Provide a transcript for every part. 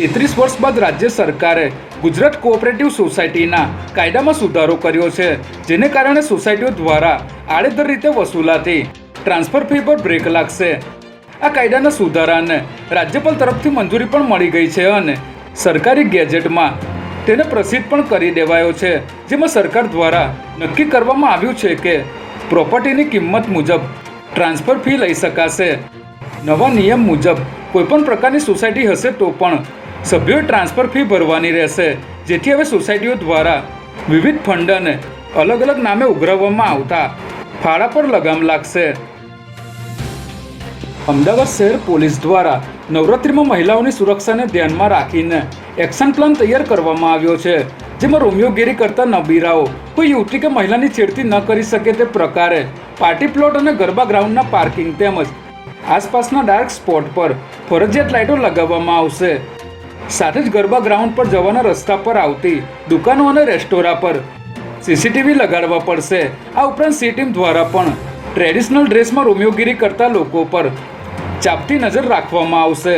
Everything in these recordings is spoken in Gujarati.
તેત્રીસ વર્ષ બાદ રાજ્ય સરકારે ગુજરાત કોઓપરેટિવ સોસાયટીના કાયદામાં સુધારો કર્યો છે, જેને કારણે સોસાયટીઓ દ્વારા આડેધર રીતે વસૂલાતી ટ્રાન્સફર ફી પર બ્રેક લાગશે. આ કાયદાના સુધારાને રાજ્યપાલ તરફથી મંજૂરી પણ મળી ગઈ છે અને સરકારી ગેજેટમાં તેને પ્રસિદ્ધ પણ કરી દેવાયો છે, જેમાં સરકાર દ્વારા નક્કી કરવામાં આવ્યું છે કે પ્રોપર્ટીની કિંમત મુજબ ટ્રાન્સફર ફી લઈ શકાશે. નવા નિયમ મુજબ કોઈપણ પ્રકારની સોસાયટી હશે તો પણ સભ્યોએ ટ્રાન્સફર ફી ભરવાની રહેશે, જેથી હવે સોસાયટીઓ દ્વારા વિવિધ ફંડને અલગ અલગ નામે ઉઘરાવવામાં આવતા ફાળા પર લગામ લાગશે. અમદાવાદ શહેર પોલીસ દ્વારા નવરાત્રિમાં મહિલાઓની સુરક્ષાને ધ્યાનમાં રાખીને એક્શન પ્લાન તૈયાર કરવામાં આવ્યો છે, જેમાં રોમિયોગીરી કરતા નબીરાઓ કોઈ યુવતી કે મહિલાની છેડતી ન કરી શકે તે પ્રકારે પાર્ટી પ્લોટ અને ગરબા ગ્રાઉન્ડના પાર્કિંગ તેમજ આસપાસના ડાર્ક સ્પોટ પર ફરજિયાત લાઇટો લગાવવામાં આવશે. સાથે જ ગરબા ગ્રાઉન્ડ પર જવાના રસ્તા પર આવતી દુકાનો અને રેસ્ટોરાં પર સીસીટીવી લગાડવા પડશે. આ ઉપરાંત સી ટીમ દ્વારા પણ ટ્રેડિશનલ ડ્રેસમાં રોમિયોગીરી કરતા લોકો પર ચાપતી નજર રાખવામાં આવશે.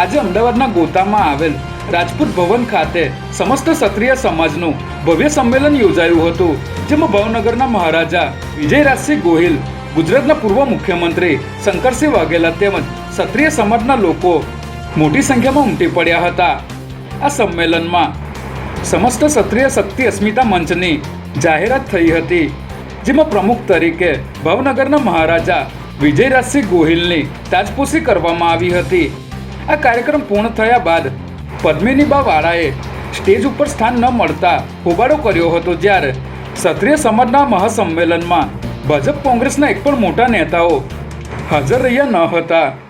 આજે અમદાવાદના ગોતામાં આવેલ રાજપૂત ભવન ખાતે સમસ્ત ક્ષત્રિય સમાજનું ભવ્ય સંમેલન યોજાયું હતું, જેમાં ભાવનગરના મહારાજા વિજયરાજસિંહ ગોહિલ ગુજરાતના પૂર્વ મુખ્યમંત્રી શંકરસિંહ વાઘેલા તેમજ ક્ષત્રિય સમાજના લોકો મોટી સંખ્યામાં ઉમટી પડ્યા હતા. આ સંમેલનમાં સમસ્ત ક્ષત્રિય શક્તિ અસ્મિતા મંચની જાહેરાત થઈ હતી, જેમાં પ્રમુખ તરીકે ભાવનગરના મહારાજા વિજયરાજસિંહ ગોહિલની તાજપોશી કરવામાં આવી હતી. આ કાર્યક્રમ પૂર્ણ થયા બાદ પદ્મિનીબા વાળાએ સ્ટેજ ઉપર સ્થાન ન મળતા હોબાળો કર્યો હતો, જ્યારે ક્ષત્રિય સમાજના મહાસંમેલનમાં ભાજપ કોંગ્રેસના એક પણ મોટા નેતાઓ હાજર રહ્યા ન હતા.